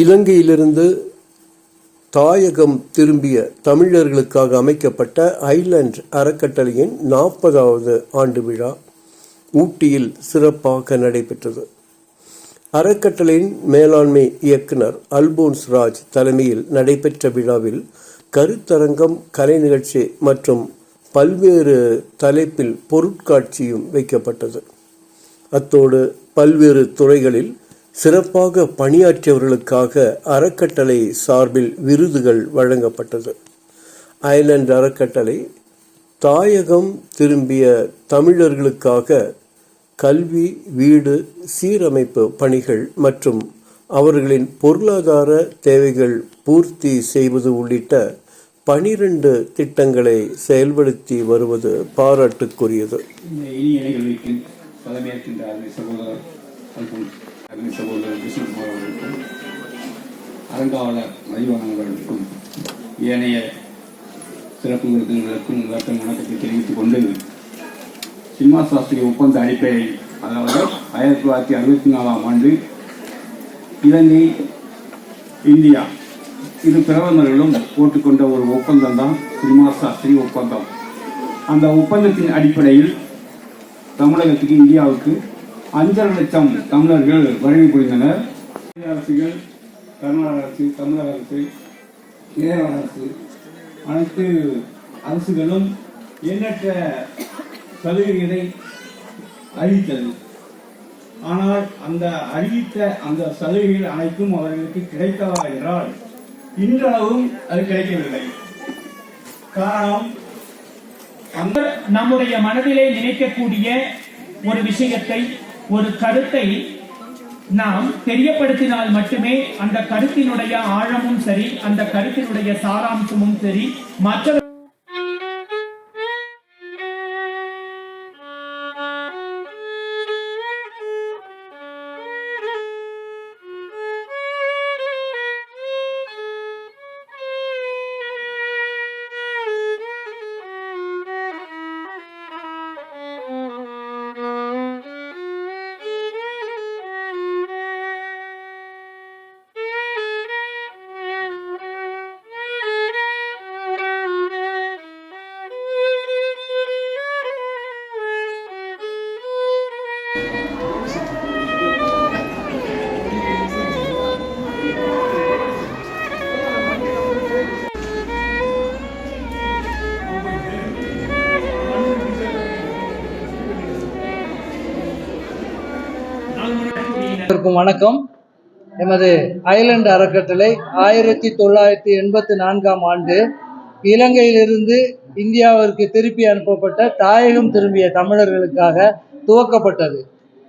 இலங்கையிலிருந்து தாயகம் திரும்பிய தமிழர்களுக்காக அமைக்கப்பட்ட ஐலண்ட் அறக்கட்டளையின் நாற்பதாவது ஆண்டு விழா ஊட்டியில் சிறப்பாக நடைபெற்றது. அறக்கட்டளையின் மேலாண்மை இயக்குனர் அல்போன்ஸ் ராஜ் தலைமையில் நடைபெற்ற விழாவில் கருத்தரங்கம் கலை நிகழ்ச்சி மற்றும் பல்வேறு தலைப்பில் பொருட்காட்சியும் வைக்கப்பட்டது. அத்தோடு பல்வேறு துறைகளில் சிறப்பாக பணியாற்றியவர்களுக்காக அறக்கட்டளை சார்பில் விருதுகள் வழங்கப்பட்டது. ஐலண்ட் அறக்கட்டளை தாயகம் திரும்பிய தமிழர்களுக்காக கல்வி வீடு சீரமைப்பு பணிகள் மற்றும் அவர்களின் பொருளாதார தேவைகள் பூர்த்தி செய்வது உள்ளிட்ட பனிரெண்டு திட்டங்களை செயல்படுத்தி வருவது பாராட்டுக்குரியது. அன்னை சகோதரர் கிருஷ்ணகுமார் அவர்களுக்கும் அறங்காவலர் மதிவாணன் அவர்களுக்கும் ஏனைய சிறப்பு விருந்தினர்களுக்கும் முதற்கண் வணக்கத்தை தெரிவித்துக் கொண்டு சினிமா சாஸ்திரி ஒப்பந்த அடிப்படையில் அதாவது ஆயிரத்தி தொள்ளாயிரத்தி அறுபத்தி நாலாம் ஆண்டு இலங்கை இந்தியா இரு பிரதமர்களும் போட்டுக்கொண்ட ஒரு ஒப்பந்தம் தான் சினிமா சாஸ்திரி ஒப்பந்தம். அந்த ஒப்பந்தத்தின் அடிப்படையில் தமிழகத்துக்கு இந்தியாவுக்கு அஞ்சரை லட்சம் தமிழர்கள் வருகை புரிந்தனர் அரசுகள் கர்நாடக அரசு தமிழக அரசு கேரள அரசு அனைத்து அரசுகளும் எண்ணற்ற சலுகைகளை அறிவித்தது ஆனால் அந்த அறிவித்த அந்த சலுகைகள் அனைத்தும் அவர்களுக்கு கிடைத்ததா என்றால் இன்றளவும் அது கிடைக்கவில்லை. காரணம் அந்த நம்முடைய மனதிலே நினைக்கக்கூடிய ஒரு விஷயத்தை ஒரு கருத்தை நாம் தெரியப்படுத்தினால் மட்டுமே அந்த கருத்தினுடைய ஆழமும் சரி அந்த கருத்தினுடைய சாராம்சமும் சரி மற்ற அனைவருக்கும் வணக்கம். எமது ஐலண்ட் அறக்கட்டளை ஆயிரத்தி தொள்ளாயிரத்தி எண்பத்தி நான்காம் ஆண்டு இலங்கையிலிருந்து இந்தியாவிற்கு திருப்பி அனுப்பப்பட்ட தாயகம் திரும்பிய தமிழர்களுக்காக துவக்கப்பட்டது.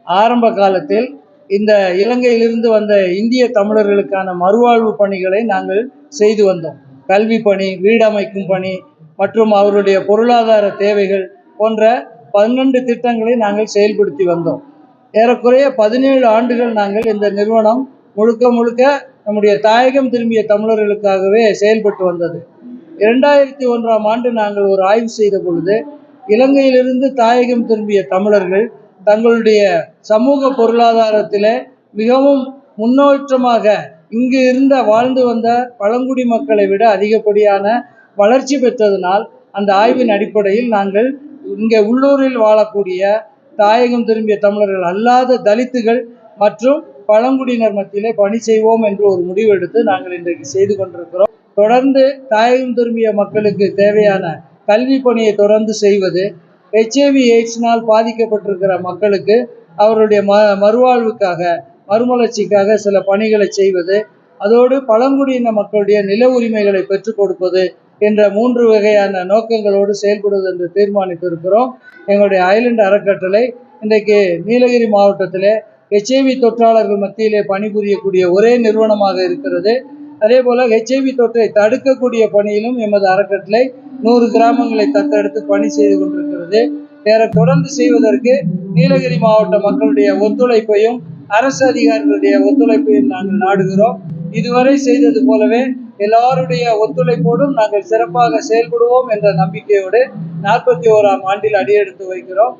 ஆரம்ப காலத்தில் இந்த இலங்கையிலிருந்து வந்த இந்திய தமிழர்களுக்கான மறுவாழ்வு பணிகளை நாங்கள் செய்து வந்தோம். கல்வி பணி வீடமைக்கும் பணி மற்றும் அவருடைய பொருளாதார தேவைகள் போன்ற பன்னெண்டு திட்டங்களை நாங்கள் செயல்படுத்தி வந்தோம். ஏறக்குறைய பதினேழு ஆண்டுகள் நாங்கள் இந்த நிறுவனம் முழுக்க முழுக்க நம்முடைய தாயகம் திரும்பிய தமிழர்களுக்காகவே செயல்பட்டு வந்தது. இரண்டாயிரத்தி ஒன்றாம் ஆண்டு நாங்கள் ஒரு ஆய்வு செய்த பொழுது இலங்கையிலிருந்து தாயகம் திரும்பிய தமிழர்கள் தங்களுடைய சமூக பொருளாதாரத்தில் மிகவும் முன்னேற்றமாக இங்கு இருந்த வாழ்ந்து வந்த பழங்குடி மக்களை விட அதிகப்படியான வளர்ச்சி பெற்றதனால் அந்த ஆய்வின் அடிப்படையில் நாங்கள் இங்கே உள்ளூரில் வாழக்கூடிய தாயகம் திரும்பிய தமிழர்கள் அல்லாத தலித்துகள் மற்றும் பழங்குடியினர் மத்தியிலே பணி செய்வோம் என்று ஒரு முடிவு எடுத்து நாங்கள் இன்றைக்கு செய்து கொண்டிருக்கிறோம். தொடர்ந்து தாயகம் திரும்பிய மக்களுக்கு தேவையான கல்வி பணியை தொடர்ந்து செய்வது ஹெச்ஏவி எய்ட்ஸ்னால் பாதிக்கப்பட்டிருக்கிற மக்களுக்கு அவருடைய ம மறுவாழ்வுக்காக மறுமலர்ச்சிக்காக சில பணிகளை செய்வது அதோடு பழங்குடியின மக்களுடைய நில உரிமைகளை பெற்றுக் கொடுப்பது என்ற மூன்று வகையான நோக்கங்களோடு செயல்படுவது என்று தீர்மானித்திருக்கிறோம். எங்களுடைய ஐலண்ட் அறக்கட்டளை இன்றைக்கு நீலகிரி மாவட்டத்திலே ஹெச்ஐவி தொற்றாளர்கள் மத்தியிலே பணிபுரியக்கூடிய ஒரே நிறுவனமாக இருக்கிறது. அதே போல ஹெச்ஐவி தொற்றை தடுக்கக்கூடிய பணியிலும் எமது அறக்கட்டளை நூறு கிராமங்களை தத்தெடுத்து பணி செய்து கொண்டிருக்கிறது. வேற தொடர்ந்து செய்வதற்கு நீலகிரி மாவட்ட மக்களுடைய ஒத்துழைப்பையும் அரசு அதிகாரிகளுடைய ஒத்துழைப்பையும் நாங்கள் நாடுகிறோம். இதுவரை செய்தது போலவே எல்லாருடைய ஒத்துழைப்போடும் நாங்கள் சிறப்பாக செயல்படுவோம் என்ற நம்பிக்கையோடு நாற்பத்தி ஓராம் ஆண்டில் அடியெடுத்து வைக்கிறோம்.